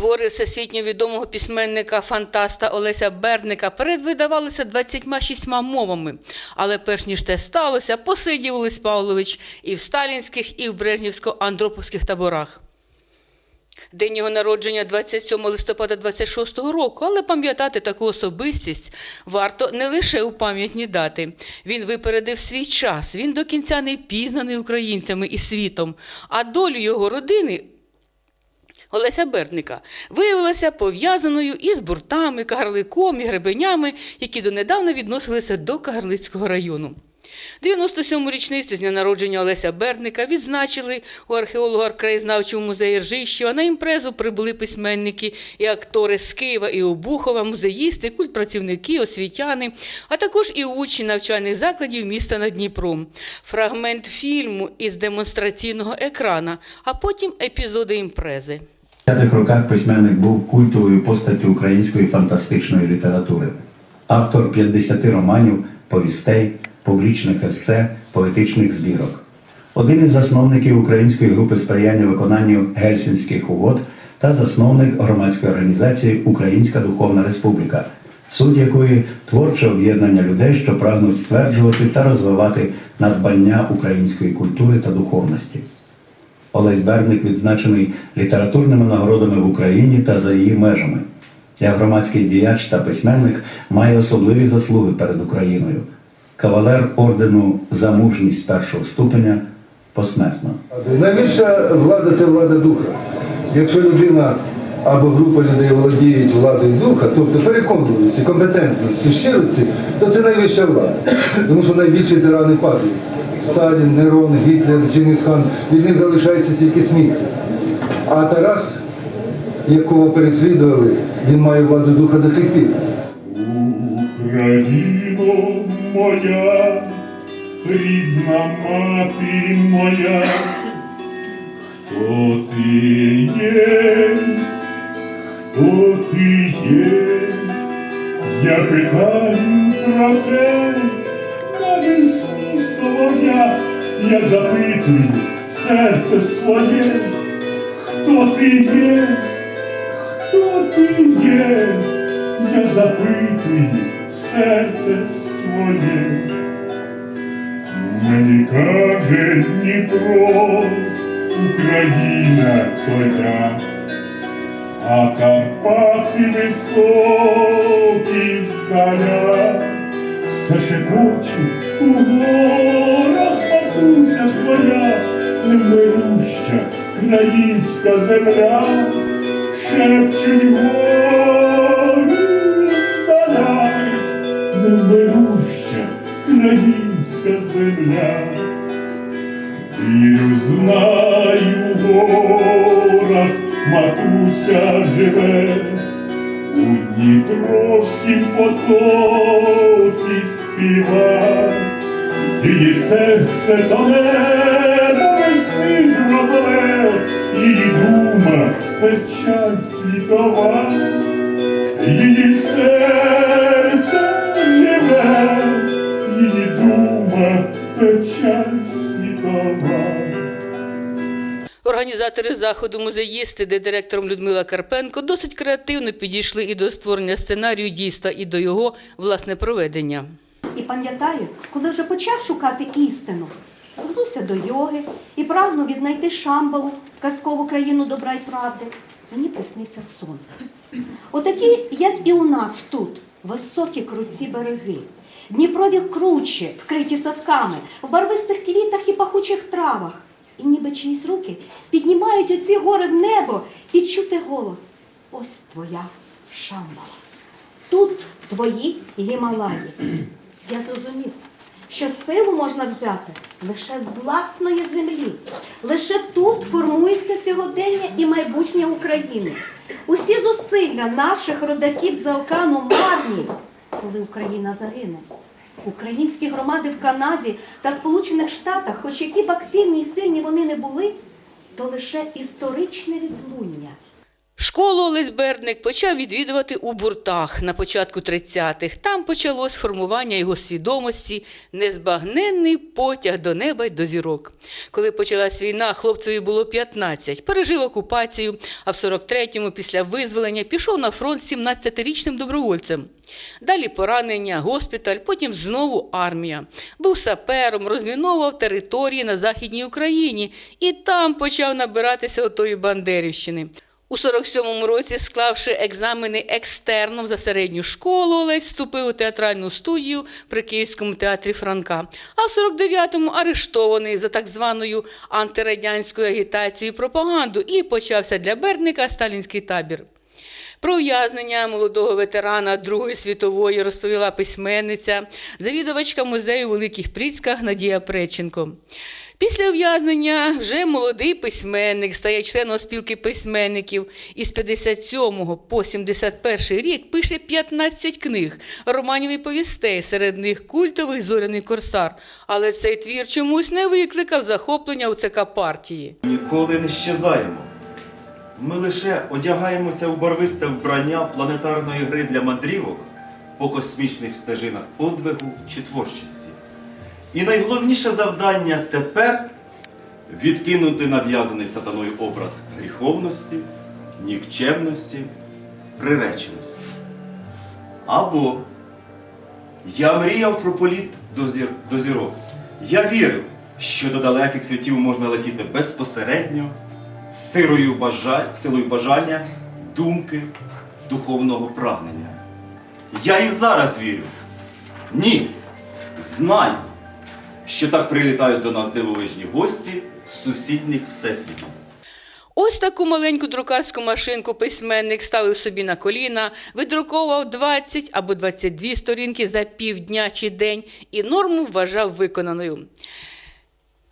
Твори всесвітньо відомого письменника фантаста Олеся Берника передвидавалися 26 мовами. Але перш ніж те сталося, посидів Олесь Павлович і в сталінських, і в брежнівсько-андроповських таборах. День його народження 27 листопада 26-го року, але пам'ятати таку особистість варто не лише у пам'ятні дати. Він випередив свій час, він до кінця не пізнаний українцями і світом, а долю його родини Олеся Бердника виявилася пов'язаною із буртами, кагарликом і гребенями, які донедавна відносилися до Кагарлицького району. 97-му річницю з дня народження Олеся Бердника відзначили у археолого-краєзнавчому музеї Ржищева. На імпрезу прибули письменники і актори з Києва і Обухова, музеїсти, культпрацівники, освітяни, а також і учні навчальних закладів міста над Дніпром. Фрагмент фільму із демонстраційного екрана, а потім епізоди імпрези. В 50-х роках письменник був культовою постаттю української фантастичної літератури. Автор 50 романів, повістей, публічних есе, поетичних збірок. Один із засновників української групи сприяння виконанню Гельсінських угод та засновник громадської організації Українська Духовна Республіка, суть якої творче об'єднання людей, що прагнуть стверджувати та розвивати надбання української культури та духовності. Олесь Берник відзначений літературними нагородами в Україні та за її межами. Як громадський діяч та письменник має особливі заслуги перед Україною. Кавалер ордену за мужність першого ступеня посмертно. Найбільша влада це влада духа. Якщо людина або група людей володіють владою духа, тобто переконливості, компетентності, щирості, то це найвища влада. Тому що найбільші тирани падають. Сталін, Нерон, Гітлер, Чингисхан, від них залишається тільки сміття. А Тарас, якого переслідували, він має владу духа до сих пір. Україно моя, рідна мати моя, хто ти є, хто ти є, я питаю про те, навесні я запитую серце своє, хто ти є, хто ти є, я запитую серце своє. Мені каже Дніпро, Україна твоя, а Карпати високі здаля, все шепоче у горах матуся твоя, немируща країнська земля, шепчуть гори здаля, невмируща країнська земля. Вірю, знаю, в горах матуся живе, у Дніпровськім потоці співа, її серце неба весни розле, її дума печаль світова, її серце живе, її дума печаль світова. Організатори заходу музеїсти, де директором Людмила Карпенко, досить креативно підійшли і до створення сценарію дійства, і до його власне проведення. І пам'ятаю, коли вже почав шукати істину, звернувся до йоги і прагнув віднайти Шамбалу, казкову країну добра й правди. Мені приснився сон. Отакі, як і у нас тут, високі круті береги. Дніпрові кручі, вкриті садками, в барвистих квітах і пахучих травах. І ніби чиїсь руки піднімають оці гори в небо і чути голос. Ось твоя Шамбала. Тут твої Гімалаї. Я зрозумів, що силу можна взяти лише з власної землі. Лише тут формується сьогодення і майбутнє України. Усі зусилля наших родаків за океану марні, коли Україна загине. Українські громади в Канаді та Сполучених Штатах, хоч які б активні й сильні вони не були, то лише історичне відлуння. Школу Олесь Бердник почав відвідувати у буртах на початку 30-х. Там почалось формування його свідомості, незбагненний потяг до неба й до зірок. Коли почалась війна, хлопцеві було 15, пережив окупацію, а в 43-му після визволення пішов на фронт 17-річним добровольцем. Далі поранення, госпіталь, потім знову армія. Був сапером, розміновував території на Західній Україні і там почав набиратися отої Бандерівщини. У 47-му році, склавши екзамени екстерном за середню школу, Олесь вступив у театральну студію при Київському театрі Франка. А в 49-му арештований за так званою антирадянською агітацією пропаганду і почався для Бердника сталінський табір. Про ув'язнення молодого ветерана Другої світової розповіла письменниця, завідувачка музею Великих Пріцьках Надія Преченко. Після ув'язнення вже молодий письменник стає членом спілки письменників. Із 57 по 71 рік пише 15 книг, романів і повістей, серед них культовий зоряний корсар. Але цей твір чомусь не викликав захоплення у ЦК партії. Ніколи не щезаємо. Ми лише одягаємося у барвисте вбрання планетарної гри для мандрівок по космічних стежинах подвигу чи творчості. І найголовніше завдання тепер відкинути нав'язаний сатаною образ гріховності, нікчемності, приреченості. Або я мріяв про політ до, зір... до зірок. Я вірив, що до далеких світів можна летіти безпосередньо, сирою бажа... силою бажання, думки, духовного прагнення. Я і зараз вірю. Ні, знаю, що так прилітають до нас дивовижні гості з сусідніх всесвітів. Ось таку маленьку друкарську машинку письменник ставив собі на коліна, видруковував 20 або 22 сторінки за півдня чи день і норму вважав виконаною.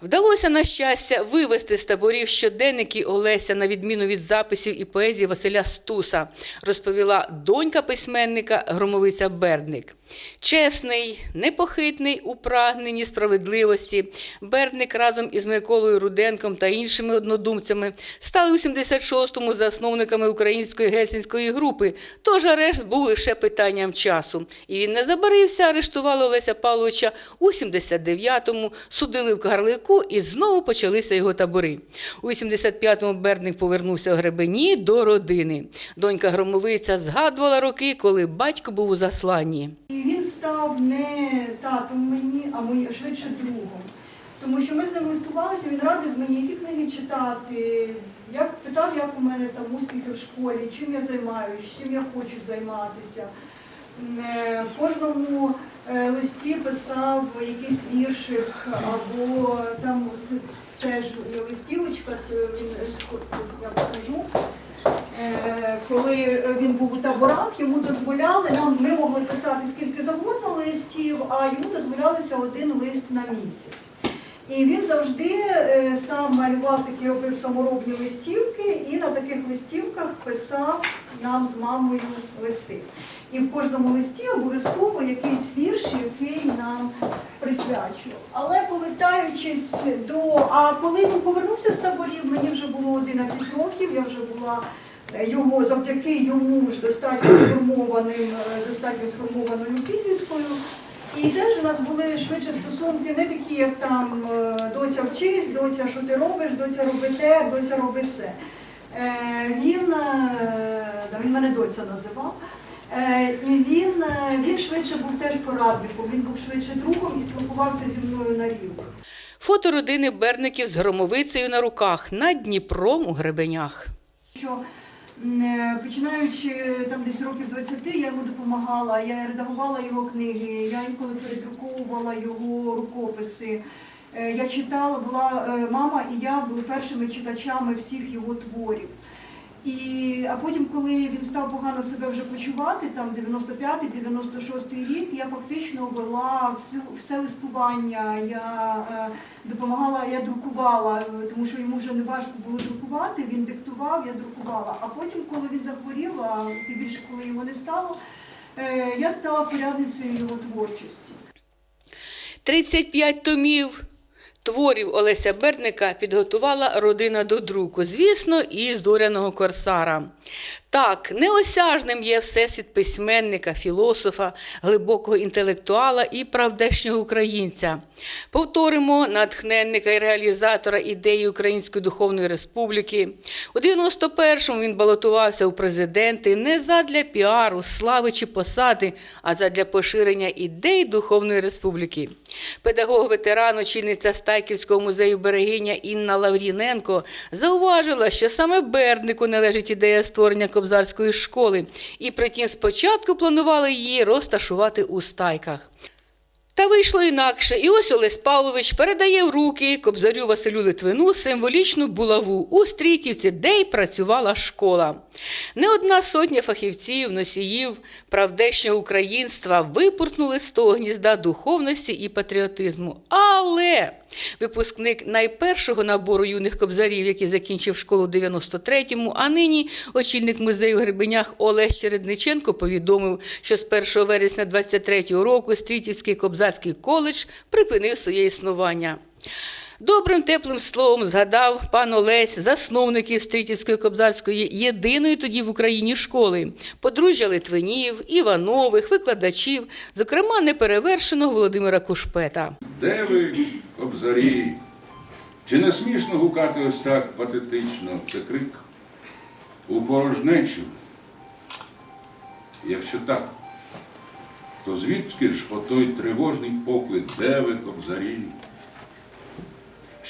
Вдалося, на щастя, вивести з таборів щоденники Олеся, на відміну від записів і поезії Василя Стуса, розповіла донька письменника Громовиця Бердник. Чесний, непохитний у прагненні справедливості, Бердник разом із Миколою Руденком та іншими однодумцями стали у 76-му засновниками української гельсінської групи, тож арешт був лише питанням часу. І він не забарився, арештували Олеся Павловича у 79-му, судили в Кагарлику і знову почалися його табори. У 85-му Бердник повернувся в Гребені до родини. Донька Громовиця згадувала роки, коли батько був у засланні. І він став не татом мені, а мої швидше другом. Тому що ми з ним листувалися, він радив мені, які книги читати, як питав, як у мене там успіхи в школі, чим я займаюся, чим я хочу займатися. В кожному е, листі писав якийсь віршик, або там теж є листівочка, він е, я покажу. Е, коли він був у таборах, йому дозволяли, нам ми могли писати скільки завгодно листів, а йому дозволялося один лист на місяць. І він завжди е, сам малював такі, робив саморобні листівки і на таких листівках писав нам з мамою листи. І в кожному листі обов'язково якийсь вірш, який нам присвячував. Але повертаючись до. А коли він повернувся з таборів, мені вже було 11 років, я вже була е, його завдяки йому ж достатньо сформованим, е, достатньо сформованою підліткою. І теж у нас були швидше стосунки, не такі, як там е, доця вчись, доця, що ти робиш, доця роби те, доця роби це. Е, Він, е, він мене доця називав. І він, він швидше був теж порадником, він був швидше другом і спілкувався зі мною на рівних. Фото родини Бердників з громовицею на руках над Дніпром у Гребенях. Що починаючи там десь років 20, я йому допомагала, я редагувала його книги, я інколи передруковувала його рукописи. Е, Я читала, була е, мама і я були першими читачами всіх його творів. І, а потім, коли він став погано себе вже почувати, там 95-96 рік, я фактично вела всю, все листування, я е, допомагала, я друкувала, е, тому що йому вже не важко було друкувати, він диктував, я друкувала. А потім, коли він захворів, а тим більше, коли його не стало, е, я стала порядницею його творчості. 35 томів творів Олеся Бердника підготувала родина до друку, звісно, і зоряного корсара. Так, неосяжним є всесвіт письменника, філософа, глибокого інтелектуала і правдешнього українця. Повторимо натхненника і реалізатора ідеї Української Духовної Республіки. У 91-му він балотувався у президенти не задля піару, слави чи посади, а задля поширення ідей Духовної Республіки. Педагог-ветеран, очільниця Стайківського музею берегиня Інна Лавріненко зауважила, що саме Берднику належить ідея створення кобзарської школи, і притім спочатку планували її розташувати у стайках. Та вийшло інакше, і ось Олесь Павлович передає в руки кобзарю Василю Литвину символічну булаву у Стрітівці, де й працювала школа. Не одна сотня фахівців, носіїв правдешнього українства випурхнули з того гнізда духовності і патріотизму. Але випускник найпершого набору юних кобзарів, який закінчив школу в 93-му, а нині очільник музею в Гребенях Олег Чередниченко повідомив, що з 1 вересня 23-го року Стрітівський кобзарський коледж припинив своє існування. Добрим теплим словом згадав пан Олесь засновників Стрітівської кобзарської єдиної тоді в Україні школи, подружжя Литвинів, Іванових, викладачів, зокрема неперевершеного Володимира Кушпета. Де ви, кобзарі? Чи не смішно гукати ось так патетично? Це крик у порожнечу? Якщо так, то звідки ж отой тривожний поклик, де ви, кобзарі?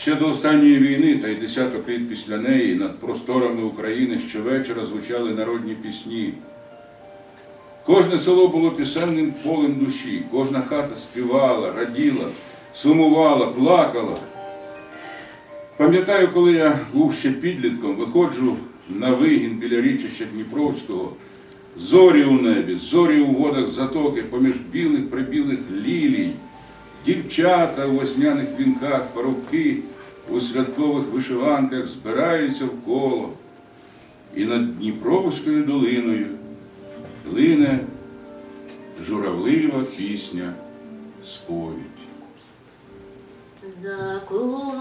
Ще до останньої війни, та й десяток літ після неї, над просторами України щовечора звучали народні пісні. Кожне село було пісенним полем душі, кожна хата співала, раділа, сумувала, плакала. Пам'ятаю, коли я був ще підлітком, виходжу на вигін біля річища Дніпровського, зорі у небі, зорі у водах затоки, поміж білих прибілих лілій, дівчата у весняних вінках, парубки у святкових вишиванках збираються в коло. І над Дніпровською долиною лине журавлива пісня сповідь. Закувала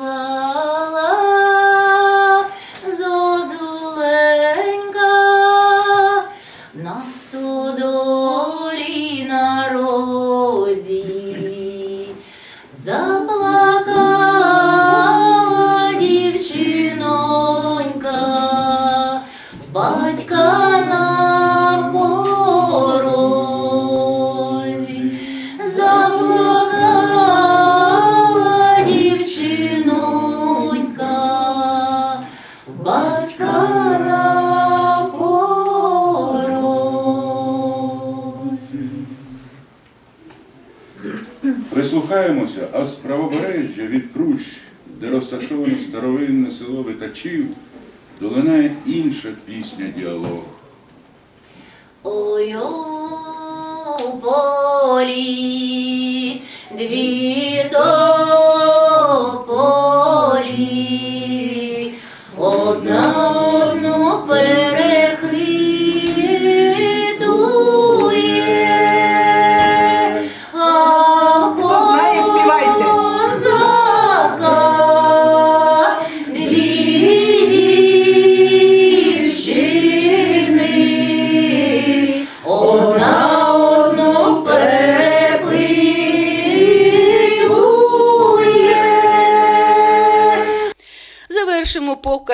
Прислухаємося, а з правобережжя від Круч, де розташоване старовинне село Витачів, долинає інша пісня діалог. Ой, у полі дві тополі,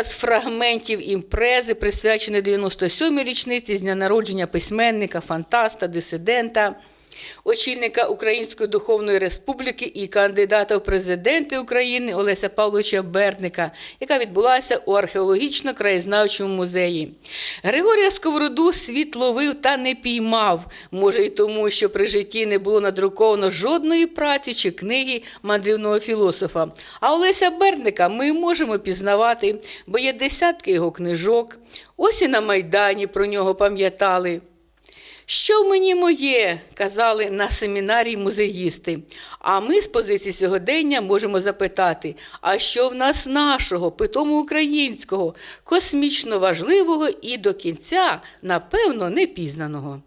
Показ фрагментів імпрези, присвяченої 97-й річниці з дня народження письменника, фантаста, дисидента, очільника Української Духовної Республіки і кандидата в президенти України Олеся Павловича Бердника, яка відбулася у археологічно-краєзнавчому музеї. Григорія Сковороду світ ловив та не піймав, може й тому, що при житті не було надруковано жодної праці чи книги мандрівного філософа. А Олеся Бердника ми можемо пізнавати, бо є десятки його книжок. Ось і на Майдані про нього пам'ятали. Що мені моє, казали на семінарі музеїсти. А ми з позиції сьогодення можемо запитати: а що в нас нашого, питому українського, космічно важливого і до кінця, напевно, непізнаного?